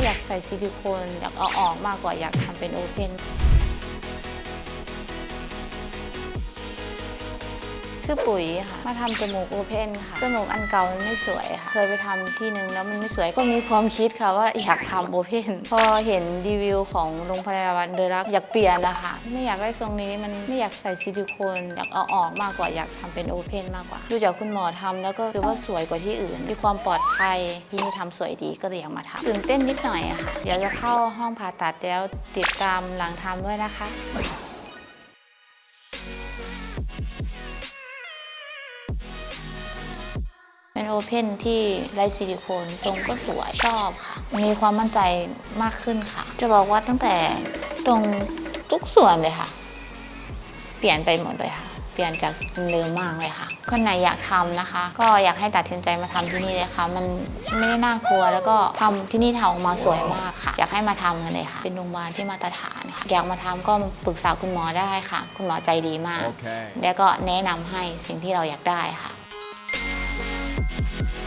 ่อยากใส่ซิลิโคนอยากเอาออกมากกว่าอยากทำเป็นโอเพน ชื่อปุ๋ยค่ะ มาทำจมูกโอเพนค่ะ จมูกอันเก่ามันไม่สวยค่ะ เคยไปทำที่นึงแล้วมันไม่สวย ก็มีความคิดค่ะว่าอยากทำโอเพน พอเห็นรีวิวของโรงพยาบาลเดอรักอยากเปลี่ยนนะคะ ไม่อยากได้ทรงนี้มันไม่อยากใส่ซิลิโคน อยากเอาออกมากกว่าอยากทำเป็นโอเพนมากกว่า ดูจากคุณหมอทำแล้วก็คือว่าสวยกว่าที่อื่น มีความปลอดภัยที่นี่ทำสวยดีก็เลยอยากมาทำตื่นเต้นนิดหน่อยอะค่ะ เดี๋ยวจะเข้าห้องผ่าตัดแล้วติดตามหลังทำด้วยนะคะ เป็นโอเพนที่ไรซิลิโคนทรงก็สวยชอบค่ะ มีความมั่นใจมากขึ้นค่ะ จะบอกว่าตั้งแต่ตรงทุกส่วนเลยค่ะ เปลี่ยนไปหมดเลยค่ะ เปลี่ยนจากเดิมมากเลยค่ะคนไหนอยากทำนะคะ ก็อยากให้ตัดสินใจมาทำที่นี่เลยค่ะ มันไม่ได้น่ากลัวแล้วก็ทำที่นี่ทำออกมาสวยมากค่ะ อยากให้มาทำกันเลยค่ะ เป็นโรงพยาบาลที่มาตรฐานค่ะอยากมาทำก็ปรึกษาคุณหมอได้ค่ะ คุณหมอใจดีมาก Okay. แล้วก็แนะนำให้สิ่งที่เราอยากได้ค่ะ Thank you.